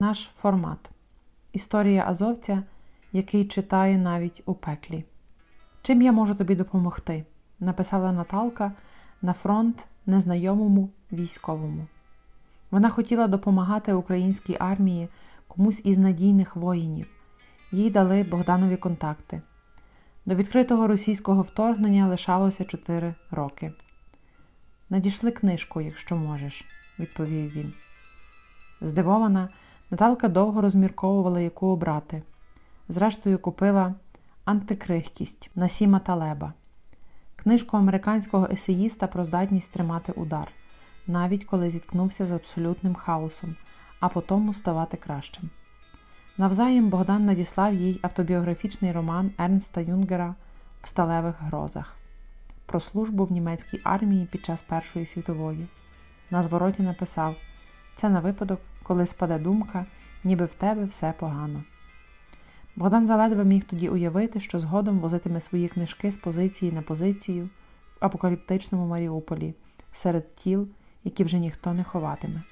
Наш формат. Історія азовця, який читає навіть у пеклі. Чим я можу тобі допомогти? написала Наталка на фронт незнайомому військовому. Вона хотіла допомагати українській армії комусь із надійних воїнів. Їй дали Богданові контакти. До відкритого російського вторгнення лишалося 4 роки. Надішли книжку, якщо можеш, відповів він. Здивована, Наталка довго розмірковувала, яку обрати. Зрештою, купила антикрихкість Насіма Талеба, книжку американського есеїста про здатність тримати удар, навіть коли зіткнувся з абсолютним хаосом, а потім ставати кращим. Навзаєм Богдан надіслав їй автобіографічний роман Ернста Юнгера в сталевих грозах про службу в німецькій армії під час Першої світової. На звороті написав це на випадок, коли спаде думка, ніби в тебе все погано. Богдан заледве міг тоді уявити, що згодом возитиме свої книжки з позиції на позицію в апокаліптичному Маріуполі серед тіл, які вже ніхто не ховатиме,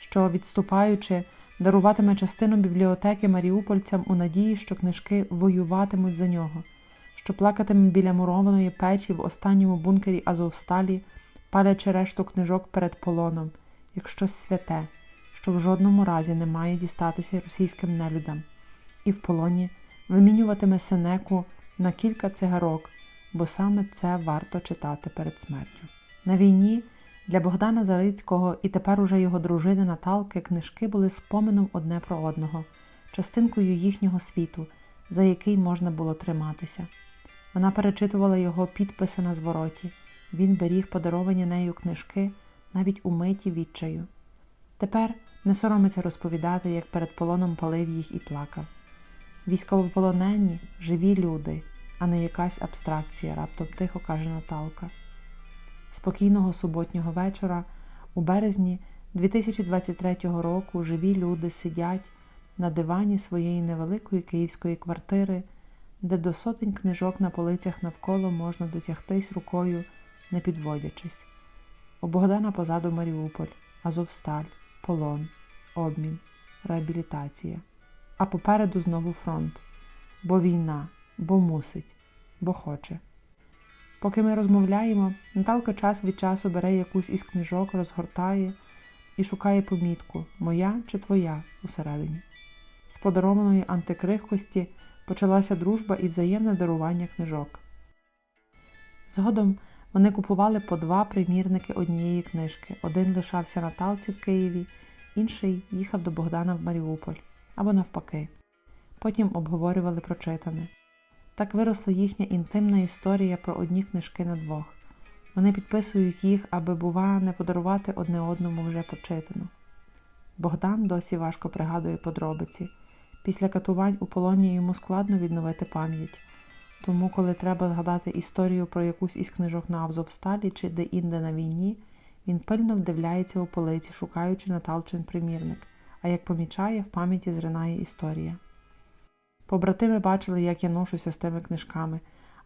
що, відступаючи, даруватиме частину бібліотеки маріупольцям у надії, що книжки воюватимуть за нього, що плакатиме біля мурованої печі в останньому бункері Азовсталі, палячи решту книжок перед полоном, як щось святе, що в жодному разі не має дістатися російським нелюдам, і в полоні вимінюватиме Сенеку на кілька цигарок, бо саме це варто читати перед смертю. На війні для Богдана Зарицького і тепер уже його дружини Наталки книжки були спомином одне про одного, частинкою їхнього світу, за який можна було триматися. Вона перечитувала його підписи на звороті. Він беріг подаровані нею книжки навіть у миті відчаю. Тепер не соромиться розповідати, як перед полоном палив їх і плакав. Військовополонені живі люди, а не якась абстракція, раптом тихо каже Наталка. Спокійного суботнього вечора у березні 2023 року живі люди сидять на дивані своєї невеликої київської квартири, де до сотень книжок на полицях навколо можна дотягтись рукою, не підводячись. У Богдана позаду Маріуполь, Азовсталь, полон, обмін, реабілітація. А попереду знову фронт, бо війна, бо мусить, бо хоче. Поки ми розмовляємо, Наталка час від часу бере якусь із книжок, розгортає і шукає помітку моя чи твоя усередині. З подарованої антикрихкості почалася дружба і взаємне дарування книжок. Згодом вони купували по два примірники однієї книжки. Один лишався Наталці в Києві, інший їхав до Богдана в Маріуполь або навпаки. Потім обговорювали прочитане. Так виросла їхня інтимна історія про одні книжки на двох. Вони підписують їх, аби, бува, не подарувати одне одному вже прочитану. Богдан досі важко пригадує подробиці. Після катувань у полоні йому складно відновити пам'ять. Тому, коли треба згадати історію про якусь із книжок на Авзовсталі чи де-інде на війні, він пильно вдивляється у полиці, шукаючи Наталчин примірник, а як помічає, в пам'яті зринає історія. Побратими бачили, як я ношуся з тими книжками,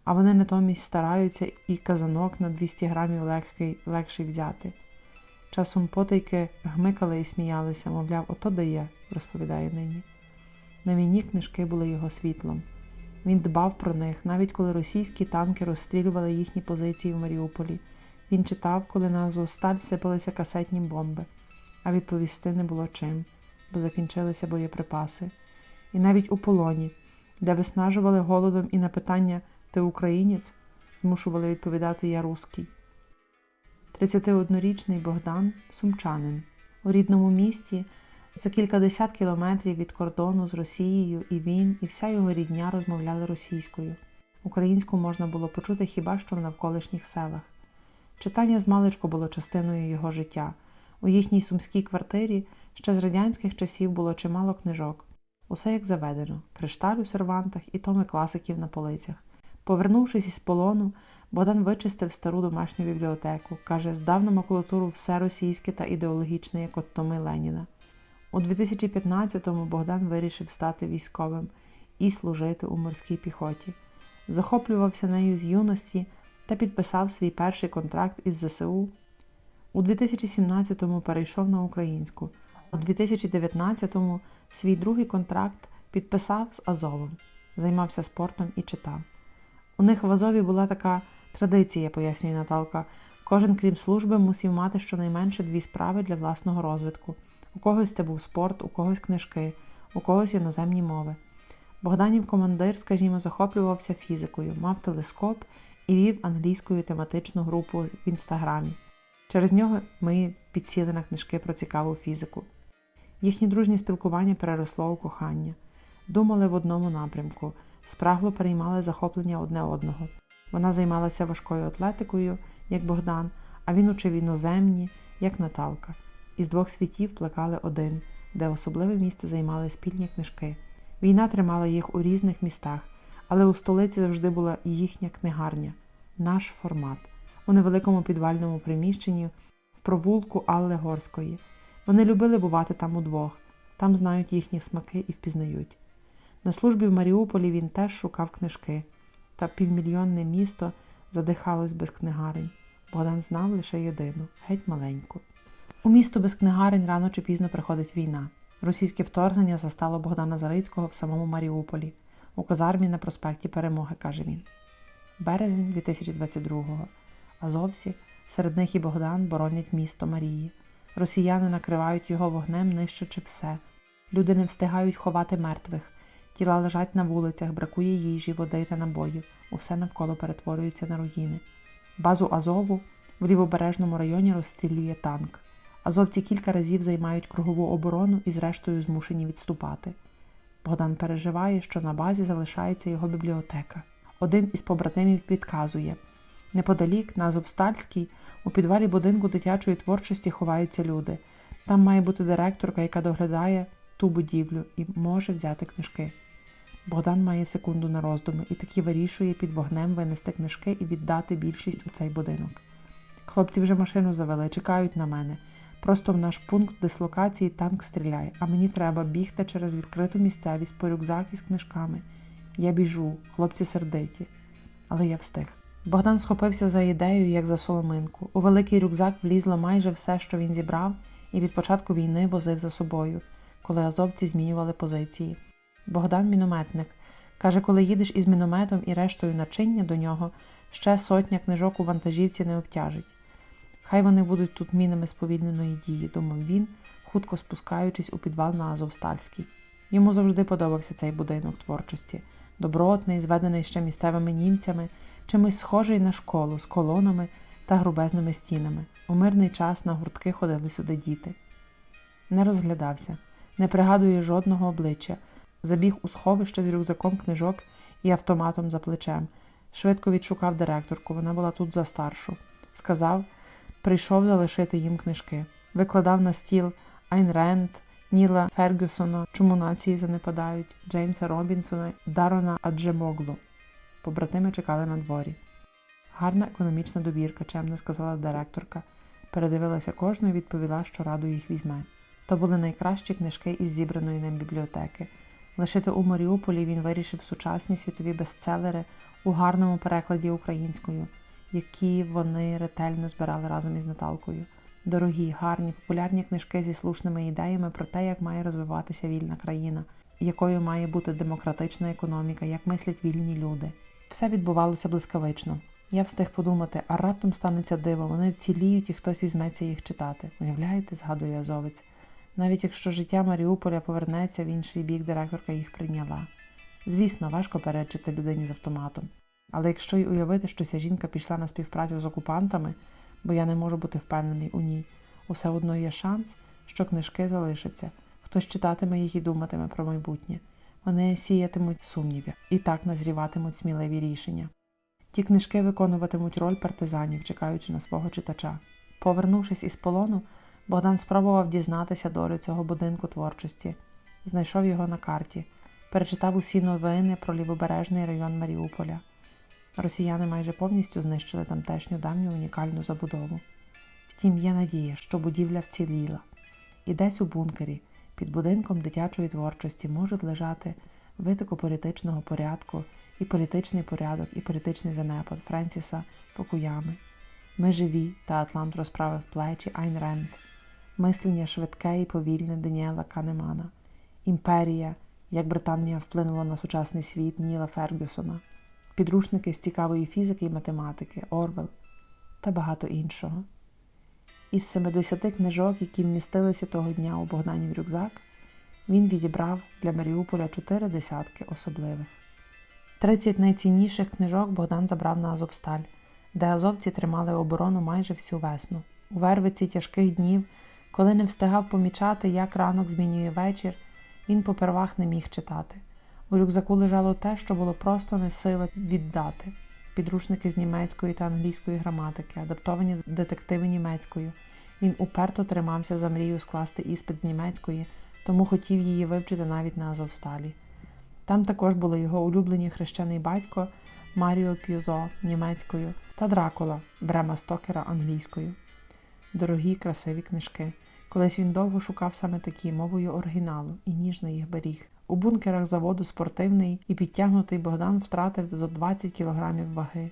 а вони натомість стараються і казанок на 200 грамів легкий, легший взяти. Часом потайки гмикали і сміялися, мовляв, ото дає, розповідає нині. На війні книжки були його світлом. Він дбав про них, навіть коли російські танки розстрілювали їхні позиції в Маріуполі. Він читав, коли на Азовсталь сипалися касетні бомби, а відповісти не було чим, бо закінчилися боєприпаси. І навіть у полоні, де виснажували голодом і на питання Ти українець, змушували відповідати Я руський. 31-річний Богдан сумчанин. У рідному місті за кількадесят кілометрів від кордону з Росією і він, і вся його рідня розмовляли російською. Українську можна було почути хіба що в навколишніх селах. Читання з маличку було частиною його життя. У їхній сумській квартирі ще з радянських часів було чимало книжок. Усе як заведено, кришталь у сервантах і томи класиків на полицях. Повернувшись із полону, Богдан вичистив стару домашню бібліотеку. Каже, здав на макулатуру все російське та ідеологічне, як от томи Леніна. У 2015-му Богдан вирішив стати військовим і служити у морській піхоті. Захоплювався нею з юності та підписав свій перший контракт із ЗСУ. У 2017-му перейшов на українську, У 2019-му свій другий контракт підписав з Азовом, займався спортом і читав. У них в Азові була така традиція, пояснює Наталка. Кожен, крім служби, мусів мати щонайменше дві справи для власного розвитку. У когось це був спорт, у когось книжки, у когось іноземні мови. Богданів командир, скажімо, захоплювався фізикою, мав телескоп і вів англійською тематичну групу в інстаграмі. Через нього ми підсіли на книжки про цікаву фізику. Їхнє дружнє спілкування переросло у кохання. Думали в одному напрямку, спрагло переймали захоплення одне одного. Вона займалася важкою атлетикою, як Богдан, а він учив іноземні, як Наталка. Із двох світів плекали один, де особливе місце займали спільні книжки. Війна тримала їх у різних містах, але у столиці завжди була їхня книгарня, наш формат, у невеликому підвальному приміщенні в провулку Алли Горської. Вони любили бувати там удвох, там знають їхні смаки і впізнають. На службі в Маріуполі він теж шукав книжки, та півмільйонне місто задихалось без книгарень. Богдан знав лише єдину, геть маленьку. У місто без книгарень рано чи пізно приходить війна. Російське вторгнення застало Богдана Зарицького в самому Маріуполі, у казармі на проспекті Перемоги, каже він. Березень 2022-го. Азовці, серед них і Богдан боронять місто Марії. Росіяни накривають його вогнем, нищачи все. Люди не встигають ховати мертвих. Тіла лежать на вулицях, бракує їжі, води та набоїв. Усе навколо перетворюється на руїни. Базу Азову в лівобережному районі розстрілює танк. Азовці кілька разів займають кругову оборону і, зрештою, змушені відступати. Богдан переживає, що на базі залишається його бібліотека. Один із побратимів підказує неподалік, на Азовстальській, у підвалі будинку дитячої творчості ховаються люди. Там має бути директорка, яка доглядає ту будівлю і може взяти книжки. Богдан має секунду на роздуми і таки вирішує під вогнем винести книжки і віддати більшість у цей будинок. Хлопці вже машину завели, чекають на мене. Просто в наш пункт дислокації танк стріляє, а мені треба бігти через відкриту місцевість по рюкзак із книжками. Я біжу, хлопці сердиті. Але я встиг. Богдан схопився за ідею, як за соломинку. У великий рюкзак влізло майже все, що він зібрав, і від початку війни возив за собою, коли азовці змінювали позиції. Богдан мінометник. Каже, коли їдеш із мінометом і рештою начиння до нього, ще сотня книжок у вантажівці не обтяжить. Хай вони будуть тут мінами сповільненої дії, думав він, хутко спускаючись у підвал на Азовстальський. Йому завжди подобався цей будинок творчості, добротний, зведений ще місцевими німцями, чимось схожий на школу з колонами та грубезними стінами. У мирний час на гуртки ходили сюди діти. Не розглядався, не пригадує жодного обличчя, забіг у сховище з рюкзаком книжок і автоматом за плечем. Швидко відшукав директорку, вона була тут за старшу. Сказав, прийшов залишити їм книжки. Викладав на стіл Айн Ренд, Ніла Фергюсона, Чому нації занепадають, Джеймса Робінсона, Дарона Аджемоглу. Побратими чекали на дворі. Гарна економічна добірка, чемно сказала директорка. Передивилася кожну і відповіла, що раду їх візьме. То були найкращі книжки із зібраної ним бібліотеки. Лишити у Маріуполі він вирішив сучасні світові бестселери у гарному перекладі українською, які вони ретельно збирали разом із Наталкою. Дорогі, гарні, популярні книжки зі слушними ідеями про те, як має розвиватися вільна країна, якою має бути демократична економіка, як мислять вільні люди. Все відбувалося блискавично. Я встиг подумати, а раптом станеться диво, вони вціліють і хтось візьметься їх читати. Уявляєте, згадує азовець. Навіть якщо життя Маріуполя повернеться в інший бік, директорка їх прийняла. Звісно, важко перечити людині з автоматом. Але якщо й уявити, що ця жінка пішла на співпрацю з окупантами, бо я не можу бути впевнений у ній, усе одно є шанс, що книжки залишаться, хтось читатиме їх і думатиме про майбутнє. Вони сіятимуть сумніви і так назріватимуть сміливі рішення. Ті книжки виконуватимуть роль партизанів, чекаючи на свого читача. Повернувшись із полону, Богдан спробував дізнатися долю цього будинку творчості, знайшов його на карті, перечитав усі новини про лівобережний район Маріуполя. Росіяни майже повністю знищили тамтешню давню унікальну забудову. Втім, є надія, що будівля вціліла. І десь у бункері, під будинком дитячої творчості, можуть лежати витоку політичного порядку, і політичний порядок, і політичний занепад Френсіса Фокуями. Ми живі, та Атлант розправив плечі Айн Ренд. мислення швидке і повільне Даніела Канемана, імперія, як Британія вплинула на сучасний світ Ніла Фергюсона, підручники з цікавої фізики і математики, Орвел та багато іншого. Із 70 книжок, які вмістилися того дня у Богданів рюкзак, він відібрав для Маріуполя чотири десятки особливих. 30 найцінніших книжок Богдан забрав на Азовсталь, де азовці тримали оборону майже всю весну. У вервиці тяжких днів, коли не встигав помічати, як ранок змінює вечір, він попервах не міг читати. У рюкзаку лежало те, що було просто не сила віддати: підручники з німецької та англійської граматики, адаптовані детективи німецькою. Він уперто тримався за мрію скласти іспит з німецької, тому хотів її вивчити навіть на Азовсталі. Там також були його улюблені хрещений батько Маріо П'юзо німецькою та Дракула Брема Стокера англійською. Дорогі красиві книжки. Колись він довго шукав саме такі мовою оригіналу і ніжно їх беріг. У бункерах заводу спортивний і підтягнутий Богдан втратив зо 20 кілограмів ваги.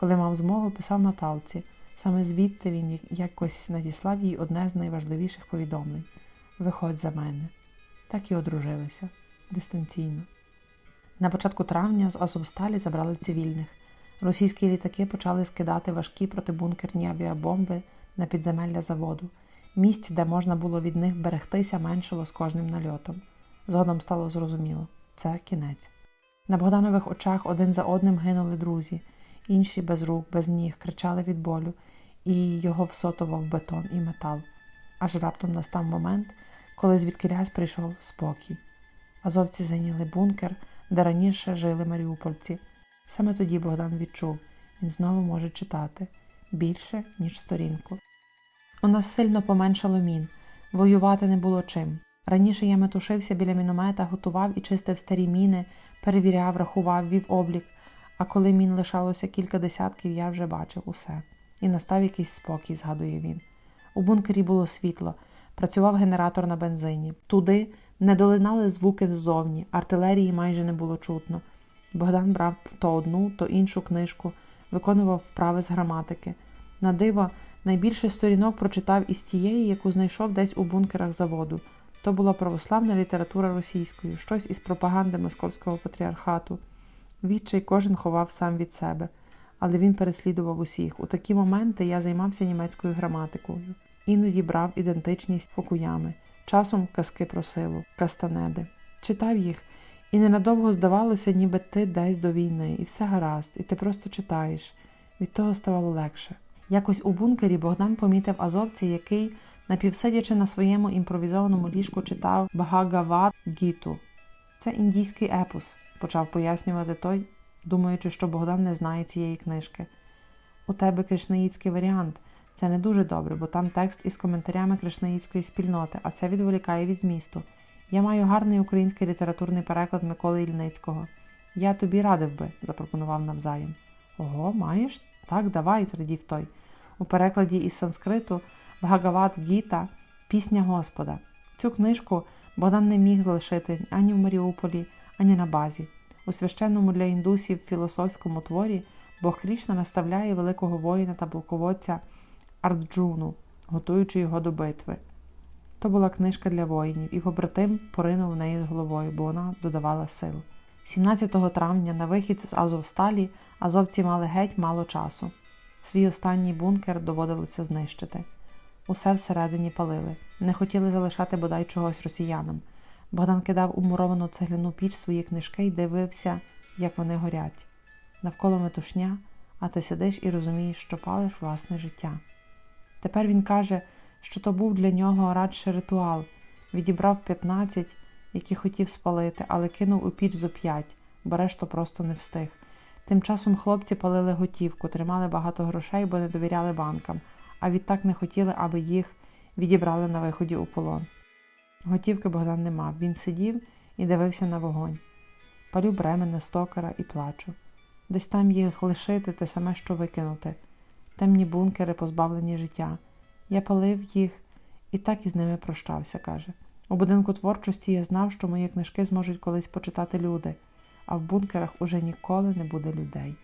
Коли мав змогу, писав Наталці. Саме звідти він якось надіслав їй одне з найважливіших повідомлень Виходь за мене. Так і одружилися дистанційно. На початку травня з Азовсталі забрали цивільних. Російські літаки почали скидати важкі протибункерні авіабомби на підземелля заводу. Місць, де можна було від них берегтися, меншило з кожним нальотом. Згодом стало зрозуміло це кінець. На Богданових очах один за одним гинули друзі, інші без рук, без ніг, кричали від болю, і його всотував бетон і метал. Аж раптом настав момент, коли звідкилясь прийшов спокій. Азовці зайняли бункер, де раніше жили маріупольці. Саме тоді Богдан відчув, він знову може читати більше, ніж сторінку. У нас сильно поменшало мін, воювати не було чим. Раніше я метушився біля міномета, готував і чистив старі міни, перевіряв, рахував, вів облік, а коли мін лишалося кілька десятків, я вже бачив усе. І настав якийсь спокій, згадує він. У бункері було світло, працював генератор на бензині. Туди не долинали звуки ззовні, артилерії майже не було чутно. Богдан брав то одну, то іншу книжку, виконував вправи з граматики. На диво, найбільше сторінок прочитав із тієї, яку знайшов десь у бункерах заводу. То була православна література російською, щось із пропаганди московського патріархату. Відчай кожен ховав сам від себе, але він переслідував усіх. У такі моменти я займався німецькою граматикою. Іноді брав ідентичність фокуями, часом казки про силу, кастанеди. Читав їх, і ненадовго здавалося, ніби ти десь до війни, і все гаразд, і ти просто читаєш. Від того ставало легше. Якось у бункері Богдан помітив азовця, який, напівсидячи на своєму імпровізованому ліжку, читав Багагават Гіту. Це індійський епос, почав пояснювати той, думаючи, що Богдан не знає цієї книжки. У тебе кришнаїцький варіант. Це не дуже добре, бо там текст із коментарями кришнаїцької спільноти, а це відволікає від змісту. Я маю гарний український літературний переклад Миколи Ільницького. Я тобі радив би, запропонував навзаєм. Ого, маєш? Так, давай, зрадів той. У перекладі із санскриту Бхагават Гіта Пісня Господа. Цю книжку Богдан не міг залишити ані в Маріуполі, ані на базі. У священному для індусів філософському творі Бог Крішна наставляє великого воїна та полководця Арджуну, готуючи його до битви. То була книжка для воїнів, і побратим поринув в неї з головою, бо вона додавала сил. 17 травня на вихід з Азовсталі азовці мали геть мало часу. Свій останній бункер доводилося знищити. Усе всередині палили, не хотіли залишати бодай чогось росіянам. Богдан кидав у муровану цегляну піч свої книжки і дивився, як вони горять. Навколо метушня, а ти сидиш і розумієш, що палиш власне життя. Тепер він каже, що то був для нього радше ритуал, відібрав 15, які хотів спалити, але кинув у піч зо п'ять, бо решту просто не встиг. Тим часом хлопці палили готівку, тримали багато грошей, бо не довіряли банкам, а відтак не хотіли, аби їх відібрали на виході у полон. Готівки Богдан не мав. Він сидів і дивився на вогонь. Палю бремена, стокера і плачу. Десь там їх лишити те саме, що викинути. Темні бункери, позбавлені життя. Я палив їх і так із ними прощався, каже. У будинку творчості я знав, що мої книжки зможуть колись почитати люди, а в бункерах уже ніколи не буде людей.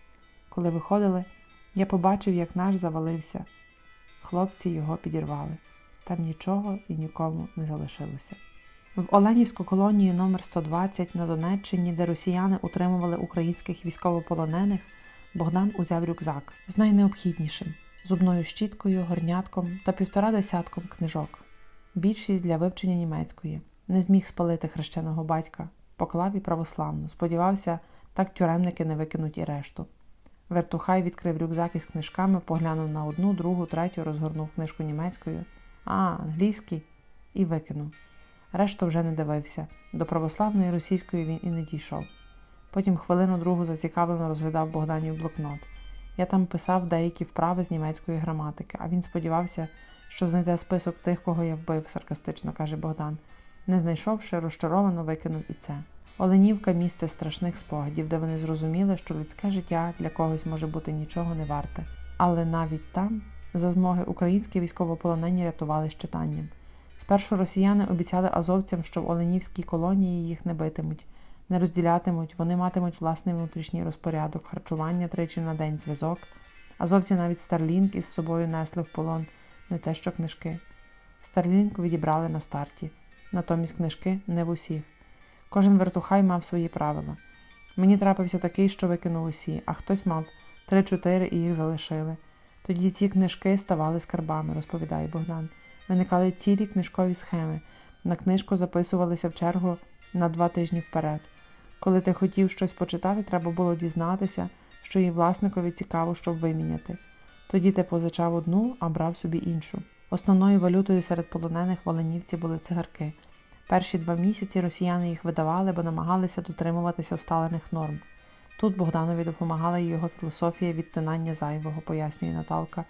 Коли виходили, я побачив, як наш завалився. Хлопці його підірвали. Там нічого і нікому не залишилося. В Оленівську колонію номер 120 на Донеччині, де росіяни утримували українських військовополонених, Богдан узяв рюкзак з найнеобхіднішим зубною щіткою, горнятком та півтора десятком книжок. Більшість для вивчення німецької. Не зміг спалити хрещеного батька, поклав і православну. Сподівався, так тюремники не викинуть і решту. Вертухай відкрив рюкзак із книжками, поглянув на одну, другу, третю, розгорнув книжку німецькою, а, англійський, і викинув. Решту вже не дивився. До православної російської він і не дійшов. Потім хвилину другу зацікавлено розглядав Богданів блокнот. Я там писав деякі вправи з німецької граматики, а він сподівався, що знайде список тих, кого я вбив, саркастично каже Богдан. Не знайшовши, розчаровано викинув і це. Оленівка місце страшних спогадів, де вони зрозуміли, що людське життя для когось може бути нічого не варте. Але навіть там, за змоги, українські військовополонені рятували з читанням. Спершу росіяни обіцяли азовцям, що в Оленівській колонії їх не битимуть, не розділятимуть, вони матимуть власний внутрішній розпорядок, харчування тричі на день, зв'язок. Азовці навіть Старлінг із собою несли в полон, не те, що книжки. Старлінг відібрали на старті, натомість книжки не в усіх. Кожен вертухай мав свої правила. Мені трапився такий, що викинув усі, а хтось мав три-чотири і їх залишили. Тоді ці книжки ставали скарбами, розповідає Богдан. Виникали цілі книжкові схеми. На книжку записувалися в чергу на два тижні вперед. Коли ти хотів щось почитати, треба було дізнатися, що її власникові цікаво, щоб виміняти. Тоді ти позичав одну, а брав собі іншу. Основною валютою серед полонених воленівців були цигарки. Перші два місяці росіяни їх видавали, бо намагалися дотримуватися усталених норм. Тут Богданові допомагала його філософія відтинання зайвого, пояснює Наталка.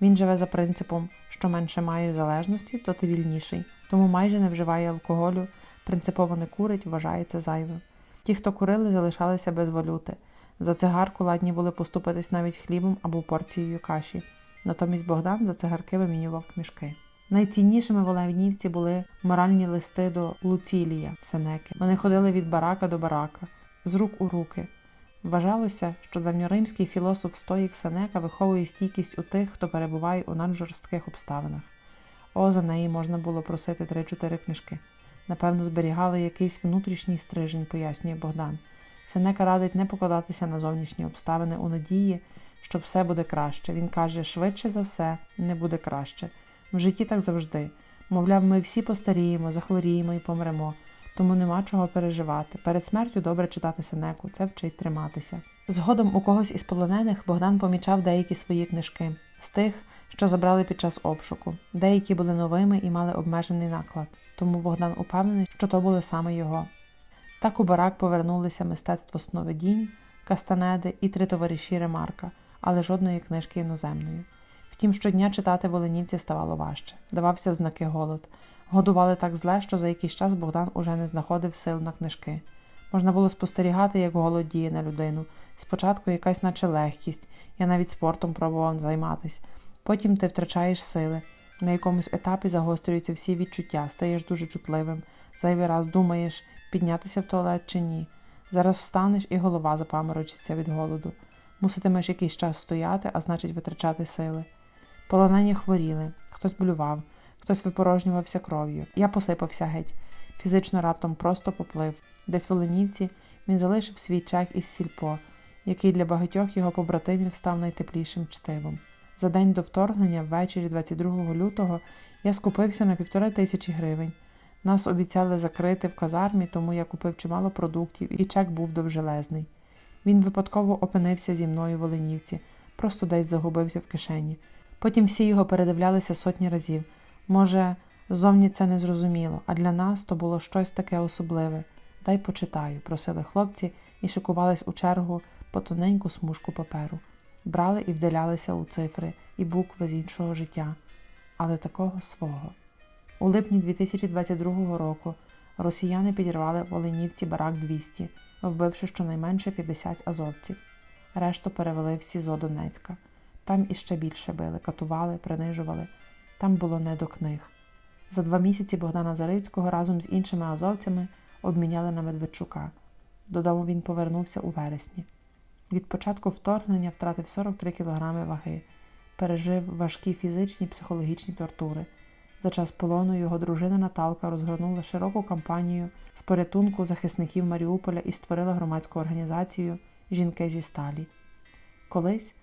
Він живе за принципом, що менше маєш залежності, то ти вільніший, тому майже не вживає алкоголю, принципово не курить, вважається зайвим. Ті, хто курили, залишалися без валюти. За цигарку ладні були поступитись навіть хлібом або порцією каші. Натомість Богдан за цигарки вимінював книжки. Найціннішими в Оленівці були моральні листи до Луцілія Сенеки. Вони ходили від барака до барака, з рук у руки. Вважалося, що давньоримський філософ Стоїк Сенека виховує стійкість у тих, хто перебуває у наджорстких обставинах. О, за неї можна було просити три-чотири книжки. Напевно, зберігали якийсь внутрішній стрижень, пояснює Богдан. Сенека радить не покладатися на зовнішні обставини у надії, що все буде краще. Він каже, швидше за все не буде краще. В житті так завжди. Мовляв, ми всі постаріємо, захворіємо і помремо, тому нема чого переживати. Перед смертю добре читати Сенеку, це вчить триматися. Згодом у когось із полонених Богдан помічав деякі свої книжки з тих, що забрали під час обшуку. Деякі були новими і мали обмежений наклад, тому Богдан упевнений, що то були саме його. Так у барак повернулися мистецтво сновидінь, кастанеди і три товариші Ремарка, але жодної книжки іноземної. Втім, щодня читати воленівці ставало важче, давався в знаки голод. Годували так зле, що за якийсь час Богдан уже не знаходив сил на книжки. Можна було спостерігати, як голод діє на людину. Спочатку якась, наче легкість, я навіть спортом пробував займатися. Потім ти втрачаєш сили. На якомусь етапі загострюються всі відчуття, стаєш дуже чутливим. Зайвий раз думаєш, піднятися в туалет чи ні. Зараз встанеш і голова запаморочиться від голоду. Муситимеш якийсь час стояти, а значить витрачати сили. Полонені хворіли, хтось болював, хтось випорожнювався кров'ю. Я посипався геть, фізично раптом просто поплив. Десь в Оленівці він залишив свій чек із сільпо, який для багатьох його побратимів став найтеплішим чтивом. За день до вторгнення, ввечері 22 лютого, я скупився на півтори тисячі гривень. Нас обіцяли закрити в казармі, тому я купив чимало продуктів, і чек був довжелезний. Він випадково опинився зі мною в Оленівці, просто десь загубився в кишені. Потім всі його передивлялися сотні разів. Може, зовні це не зрозуміло, а для нас то було щось таке особливе. Дай почитаю, просили хлопці і шикувались у чергу по тоненьку смужку паперу. Брали і вдалялися у цифри і букви з іншого життя, але такого свого. У липні 2022 року росіяни підірвали в Оленівці барак 200, вбивши щонайменше 50 азовців. Решту перевели в СІЗО Донецька. Там іще більше били, катували, принижували. Там було не до книг. За два місяці Богдана Зарицького разом з іншими азовцями обміняли на Медведчука. Додому він повернувся у вересні. Від початку вторгнення втратив 43 кілограми ваги, пережив важкі фізичні і психологічні тортури. За час полону його дружина Наталка розгорнула широку кампанію з порятунку захисників Маріуполя і створила громадську організацію Жінки зі сталі. Колись,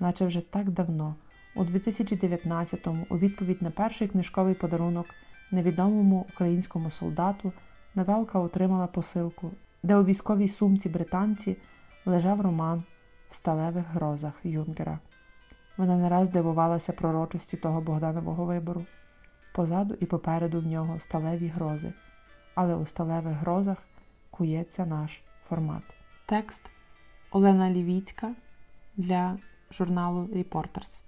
наче вже так давно, у 2019-му, у відповідь на перший книжковий подарунок невідомому українському солдату, Наталка отримала посилку, де у військовій сумці британці лежав роман в сталевих грозах Юнгера. Вона не раз дивувалася пророчості того Богданового вибору. Позаду і попереду в нього сталеві грози, але у сталевих грозах кується наш формат. Текст Олена Лівіцька для журналу Reporters.